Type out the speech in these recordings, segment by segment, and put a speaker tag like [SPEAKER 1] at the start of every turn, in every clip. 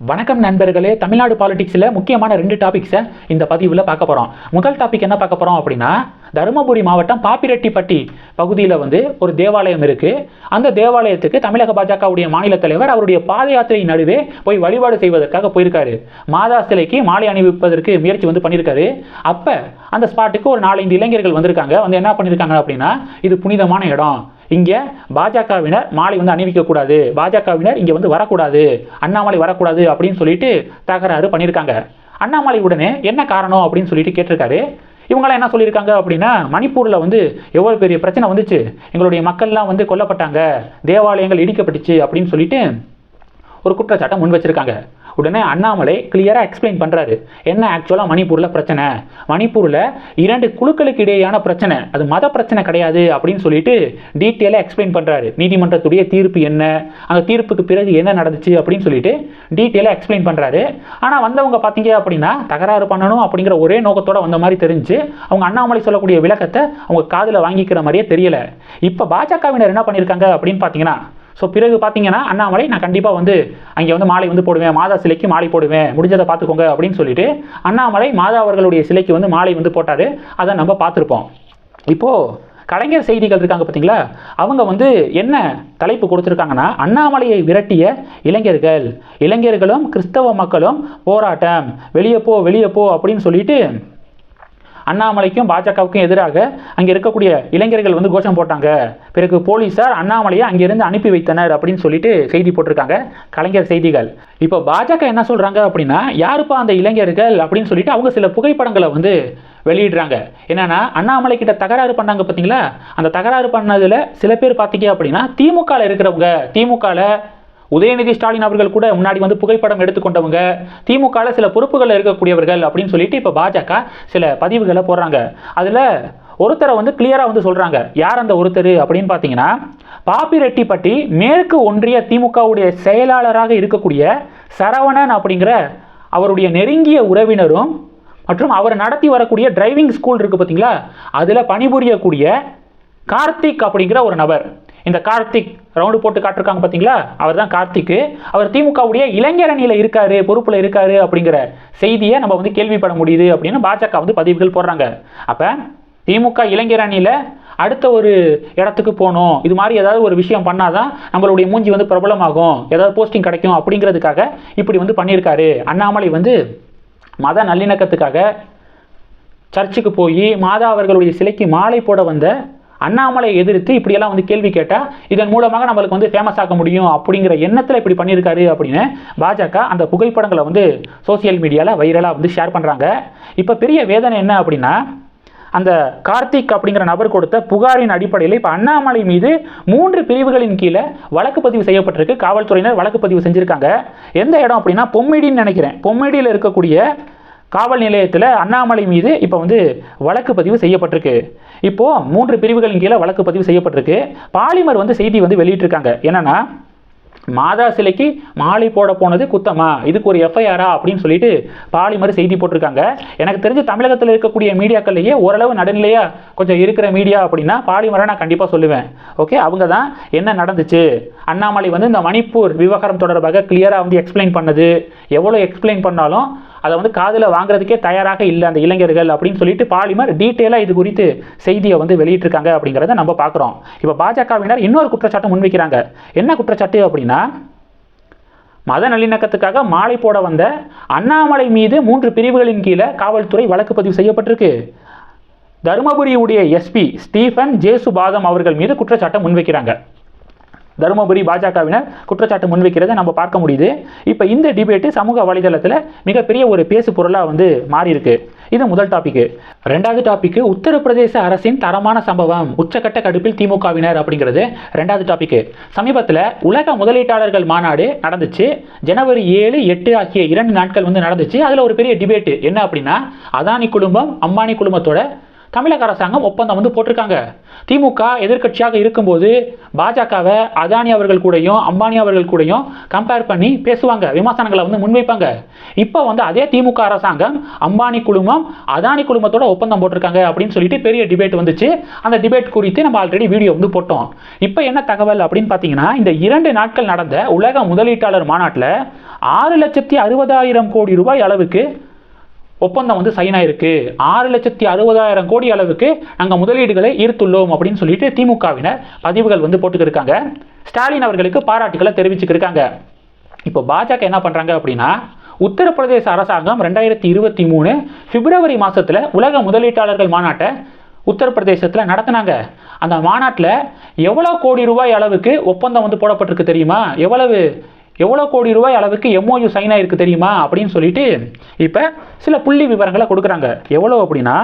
[SPEAKER 1] வணக்கம் நண்பர்களே தமிழ்நாடு பாலிடிக்ஸில் முக்கியமான ரெண்டு டாபிக்ஸை இந்த பதிவில் பார்க்க போகிறோம் முதல் டாபிக் என்ன பார்க்க போகிறோம் அப்படின்னா தருமபுரி மாவட்டம் பாப்பிரெட்டிப்பட்டி பகுதியில் வந்து ஒரு தேவாலயம் இருக்குது அந்த தேவாலயத்துக்கு தமிழக பாஜகவுடைய மாநில தலைவர் அவருடைய பாத யாத்திரை நடுவே போய் வழிபாடு செய்வதற்காக போயிருக்காரு. மாதா சிலைக்கு மாலை அணிவிப்பதற்கு முயற்சி வந்து பண்ணியிருக்காரு. அப்போ அந்த ஸ்பாட்டுக்கு ஒரு நாலஞ்சு இளைஞர்கள் வந்திருக்காங்க. வந்து என்ன பண்ணியிருக்காங்க அப்படின்னா இது புனிதமான இடம். இங்கே பாஜகவினர் மாலை வந்து அணிவிக்கக்கூடாது பாஜகவினர் இங்கே வந்து வரக்கூடாது. அண்ணாமலை வரக்கூடாது அப்படின்னு சொல்லிட்டு தகராறு பண்ணியிருக்காங்க அண்ணாமலை உடனே என்ன காரணம் அப்படின்னு சொல்லிட்டு கேட்டிருக்காரு. இவங்களாம் என்ன சொல்லியிருக்காங்க அப்படின்னா மணிப்பூரில் வந்து எவ்வளோ பெரிய பிரச்சனை வந்துச்சு. எங்களுடைய மக்கள்லாம் வந்து கொல்லப்பட்டாங்க. தேவாலயங்கள் இடிக்கப்பட்டுச்சு அப்படின்னு சொல்லிட்டு ஒரு குற்றச்சாட்டை முன் வச்சிருக்காங்க. உடனே அண்ணாமலை கிளியராக எக்ஸ்பிளைன் பண்ணுறாரு என்ன ஆக்சுவலாக மணிப்பூரில் பிரச்சனை? மணிப்பூரில் இரண்டு குழுக்களுக்கு இடையேயான பிரச்சனை. அது மத பிரச்சனை கிடையாது அப்படின்னு சொல்லிட்டு டீட்டெயிலாக எக்ஸ்பிளைன் பண்ணுறாரு நீதிமன்றத்துடைய தீர்ப்பு என்ன? அந்த தீர்ப்புக்கு பிறகு என்ன நடந்துச்சு அப்படின்னு சொல்லிட்டு டீட்டெயிலாக எக்ஸ்பிளைன் பண்ணுறாரு ஆனால் வந்தவங்க பார்த்தீங்க அப்படின்னா தகராறு பண்ணணும் அப்படிங்கிற ஒரே நோக்கத்தோடு வந்த மாதிரி தெரிஞ்சு அவங்க அண்ணாமலை சொல்லக்கூடிய விளக்கத்தை அவங்க காதில் வாங்கிக்கிற மாதிரியே தெரியல. இப்போ பாஜகவினர் என்ன பண்ணியிருக்காங்க அப்படின்னு பார்த்தீங்கன்னா ஸோ பிறகு பார்த்தீங்கன்னா அண்ணாமலை நான் கண்டிப்பாக வந்து அங்கே வந்து மாலை வந்து போடுவேன். மாதா சிலைக்கு மாலை போடுவேன். முடிஞ்சதை பார்த்துக்கோங்க அப்படின்னு சொல்லிட்டு அண்ணாமலை மாதா அவர்களுடைய சிலைக்கு வந்து மாலை வந்து போட்டார். அதை நம்ம பார்த்துருப்போம். இப்போது கலைஞர் செய்திகள் இருக்காங்க பார்த்தீங்களா அவங்க வந்து என்ன தலைப்பு கொடுத்துருக்காங்கன்னா அண்ணாமலையை விரட்டிய இளைஞர்கள். இளைஞர்களும் கிறிஸ்தவ மக்களும் போராட்டம். வெளியே போ வெளியே போ அப்படின்னு சொல்லிட்டு அண்ணாமலைக்கும் பாஜகவுக்கும் எதிராக அங்கே இருக்கக்கூடிய இளைஞர்கள் வந்து கோஷம் போட்டாங்க. பிறகு போலீஸார் அண்ணாமலையை அங்கிருந்து அனுப்பி வைத்தனர் அப்படின்னு சொல்லிட்டு செய்தி போட்டிருக்காங்க. கலைஞர் செய்திகள். இப்போ பாஜக என்ன சொல்கிறாங்க அப்படின்னா யாருப்பா அந்த இளைஞர்கள்? அப்படின்னு சொல்லிட்டு அவங்க சில புகைப்படங்களை வந்து வெளியிடுறாங்க. என்னன்னா அண்ணாமலை கிட்ட தகராறு பண்ணாங்க பார்த்தீங்களா? அந்த தகராறு பண்ணதில் சில பேர் பார்த்தீங்க அப்படின்னா திமுகவில் இருக்கிறவங்க திமுகவில் உதயநிதி ஸ்டாலின் அவர்கள் கூட முன்னாடி வந்து புகைப்படம் எடுத்துக்கொண்டவங்க திமுகவில் சில பொறுப்புகளில் இருக்கக்கூடியவர்கள் அப்படின்னு சொல்லிட்டு இப்போ பாஜக சில பதிவுகளை போடுறாங்க. அதில் ஒருத்தரை வந்து கிளியராக வந்து சொல்கிறாங்க யார் அந்த ஒருத்தர் அப்படின்னு பார்த்தீங்கன்னா பாப்பிரெட்டிப்பட்டி மேற்கு ஒன்றிய திமுகவுடைய செயலாளராக இருக்கக்கூடிய சரவணன் அப்படிங்கிற அவருடைய நெருங்கிய உறவினரும் மற்றும் அவர் நடத்தி வரக்கூடிய டிரைவிங் ஸ்கூல் இருக்குது பார்த்தீங்களா அதில் பணிபுரியக்கூடிய கார்த்திக் அப்படிங்கிற ஒரு நபர். இந்த கார்த்திக் ரவுண்டு போட்டு காட்டிருக்காங்க பார்த்தீங்களா அவர் தான் கார்த்திக்கு. அவர் திமுகவுடைய இளைஞர் அணியில் இருக்காரு பொறுப்பில் இருக்காரு அப்படிங்கிற செய்தியை நம்ம வந்து கேள்விப்பட முடியுது அப்படின்னு பாஜக வந்து பதிவுகள் போடுறாங்க. அப்போ திமுக இளைஞர் அணியில் அடுத்த ஒரு இடத்துக்கு போகணும். இது மாதிரி ஏதாவது ஒரு விஷயம் பண்ணாதான் நம்மளுடைய மூஞ்சி வந்து பிரபலமாகும். ஏதாவது போஸ்டிங் கிடைக்கும் அப்படிங்கிறதுக்காக இப்படி வந்து பண்ணியிருக்காரு. அண்ணாமலை வந்து மத நல்லிணக்கத்துக்காக சர்ச்சுக்கு போய் மாதா அவர்களுடைய சிலைக்கு மாலை போட வந்த அண்ணாமலை எதிர்த்து இப்படியெல்லாம் வந்து கேள்வி கேட்டால் இதன் மூலமாக நம்மளுக்கு வந்து ஃபேமஸ் ஆக முடியும் அப்படிங்கிற எண்ணத்தில் இப்படி பண்ணியிருக்காரு அப்படின்னு பாஜக அந்த புகைப்படங்களை வந்து சோசியல் மீடியாவில் வைரலாக வந்து ஷேர் பண்ணுறாங்க இப்போ பெரிய வேதனை என்ன அப்படின்னா அந்த கார்த்திக் அப்படிங்கிற நபர் கொடுத்த புகாரின் அடிப்படையில் இப்போ அண்ணாமலை மீது மூன்று பிரிவுகளின் கீழே வழக்கு பதிவு செய்யப்பட்டிருக்கு. காவல்துறையினர் வழக்கு பதிவு செஞ்சுருக்காங்க. எந்த இடம் அப்படின்னா பொம்மிடின்னு நினைக்கிறேன். பொம்மிடியில் இருக்கக்கூடிய காவல் நிலையத்தில் அண்ணாமலை மீது இப்போ வந்து வழக்கு பதிவு செய்யப்பட்டிருக்கு. இப்போது மூன்று பிரிவுகளின் கீழே வழக்கு பதிவு செய்யப்பட்டிருக்கு. பாலிமர் வந்து செய்தி வந்து வெளியிட்டிருக்காங்க. என்னென்னா மாதா சிலைக்கு மாலை போட போனது குத்தமா? இதுக்கு ஒரு எஃப்ஐஆரா? அப்படின்னு சொல்லிட்டு பாலிமர் செய்தி போட்டிருக்காங்க. எனக்கு தெரிஞ்சு தமிழகத்தில் இருக்கக்கூடிய மீடியாக்கள்லேயே ஓரளவு நடுநிலையாக கொஞ்சம் இருக்கிற மீடியா அப்படின்னா பாலிமரை நான் கண்டிப்பாக சொல்லுவேன். ஓகே? அவங்க தான் என்ன நடந்துச்சு? அண்ணாமலை வந்து இந்த மணிப்பூர் விவகாரம் தொடர்பாக கிளியராக வந்து எக்ஸ்பிளைன் பண்ணது. எவ்வளோ எக்ஸ்பிளைன் பண்ணாலும் அதை வந்து காதில் வாங்குறதுக்கே தயாராக இல்லை அந்த இளைஞர்கள் அப்படின்னு சொல்லிட்டு பாலிமர் டீட்டெயிலாக இது குறித்து செய்தியை வந்து வெளியிட்டிருக்காங்க அப்படிங்கிறத நம்ம பார்க்குறோம். இப்போ பாஜகவினர் இன்னொரு குற்றச்சாட்டை முன்வைக்கிறாங்க. என்ன குற்றச்சாட்டு அப்படின்னா மத நல்லிணக்கத்துக்காக மாலை போட வந்த அண்ணாமலை மீது மூன்று பிரிவுகளின் கீழே காவல்துறை வழக்கு பதிவு செய்யப்பட்டிருக்கு. தருமபுரியுடைய எஸ்பி ஸ்டீஃபன் ஜேசுபாதம் அவர்கள் மீது குற்றச்சாட்டை முன்வைக்கிறாங்க. தருமபுரி பாஜகவினர் குற்றச்சாட்டு முன்வைக்கிறத நம்ம பார்க்க முடியுது. இப்போ இந்த டிபேட்டு சமூக வலைதளத்தில் மிகப்பெரிய ஒரு பேசு பொருளாக வந்து மாறியிருக்கு. இது முதல் டாபிக் ரெண்டாவது டாபிக் உத்தரப்பிரதேச அரசின் தரமான சம்பவம் உச்சக்கட்ட கடுப்பில் திமுகவினர் அப்படிங்கிறது ரெண்டாவது டாபிக் சமீபத்தில் உலக முதலீட்டாளர்கள் மாநாடு நடந்துச்சு. ஜனவரி ஏழு எட்டு ஆகிய இரண்டு நாட்கள் வந்து நடந்துச்சு. அதில் ஒரு பெரிய டிபேட்டு என்ன அப்படின்னா அதானி குடும்பம் அம்பானி குடும்பத்தோட தமிழக அரசாங்கம் ஒப்பந்தம் வந்து போட்டிருக்காங்க. திமுக எதிர்க்கட்சியாக இருக்கும்போது பாஜகவை அதானி அவர்கள் கூடயும் அம்பானி அவர்கள் கூடயும் கம்பேர் பண்ணி பேசுவாங்க. விமர்சனங்களை வந்து முன்வைப்பாங்க. இப்போ வந்து அதே திமுக அரசாங்கம் அம்பானி குழுமம் அதானி குழுமத்தோட ஒப்பந்தம் போட்டிருக்காங்க அப்படின்னு சொல்லிட்டு பெரிய டிபேட் வந்துச்சு. அந்த டிபேட் குறித்து நம்ம ஆல்ரெடி வீடியோ வந்து போட்டோம். இப்போ என்ன தகவல் அப்படின்னு பார்த்தீங்கன்னா இந்த இரண்டு நாட்கள் நடந்த உலக முதலீட்டாளர் மாநாட்டில் ஆறு லட்சத்தி அறுபதாயிரம் கோடி ரூபாய் அளவுக்கு ஒப்பந்தம் வந்து சைன் ஆயிருக்கு. ஆறு லட்சத்தி அறுபதாயிரம் கோடி அளவுக்கு நாங்கள் முதலீடுகளை ஈர்த்துள்ளோம் அப்படின்னு சொல்லிட்டு திமுகவினர் பதிவுகள் வந்து போட்டுக்கிருக்காங்க. ஸ்டாலின் அவர்களுக்கு பாராட்டுகளை தெரிவிச்சுக்கிருக்காங்க. இப்போ பாஜக என்ன பண்ணுறாங்க அப்படின்னா உத்தரப்பிரதேச அரசாங்கம் ரெண்டாயிரத்தி இருபத்தி மூணு பிப்ரவரி மாதத்தில் உலக முதலீட்டாளர்கள் மாநாட்டை உத்தரப்பிரதேசத்தில் நடத்தினாங்க. அந்த மாநாட்டில் எவ்வளோ கோடி ரூபாய் அளவுக்கு ஒப்பந்தம் வந்து போடப்பட்டிருக்கு தெரியுமா? எவ்வளவு எவ்வளோ கோடி ரூபாய் அளவுக்கு எம்ஓயு சைன் ஆயிருக்கு தெரியுமா? அப்படின்னு சொல்லிட்டு இப்போ சில புள்ளி விவரங்களை கொடுக்குறாங்க. எவ்வளோ அப்படின்னா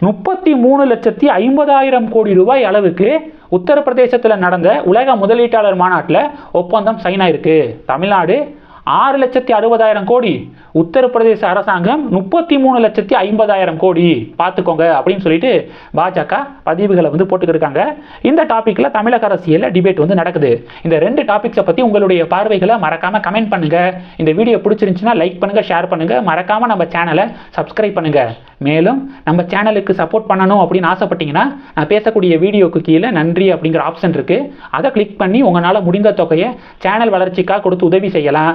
[SPEAKER 1] முப்பத்தி மூணு லட்சத்தி ஐம்பதாயிரம் கோடி ரூபாய் அளவுக்கு உத்தரப்பிரதேசத்தில் நடந்த உலக முதலீட்டாளர் மாநாட்டில் ஒப்பந்தம் சைன் ஆயிருக்கு. தமிழ்நாடு ஆறு லட்சத்தி அறுபதாயிரம் கோடி. உத்தரப்பிரதேச அரசாங்கம் முப்பத்தி மூணு லட்சத்தி ஐம்பதாயிரம் கோடி. பார்த்துக்கோங்க அப்படின்னு சொல்லிட்டு பாஜக பதிவுகளை வந்து போட்டுக்கிருக்காங்க இந்த டாப்பிக்கில் தமிழக அரசியலில் டிபேட் வந்து நடக்குது. இந்த ரெண்டு டாபிக்ஸை பற்றி உங்களுடைய பார்வைகளை மறக்காமல் கமெண்ட் பண்ணுங்கள் இந்த வீடியோ பிடிச்சிருந்துச்சுன்னா லைக் பண்ணுங்கள் ஷேர் பண்ணுங்கள் மறக்காமல் நம்ம சேனலை சப்ஸ்கிரைப் பண்ணுங்கள் மேலும் நம்ம சேனலுக்கு சப்போர்ட் பண்ணணும் அப்படின்னு ஆசைப்பட்டீங்கன்னா நான் பேசக்கூடிய வீடியோக்கு கீழே நன்றி அப்படிங்கிற ஆப்ஷன் இருக்குது அதை கிளிக் பண்ணி உங்களால் முடிந்த தொகையை சேனல் வளர்ச்சிக்காக கொடுத்து உதவி செய்யலாம்.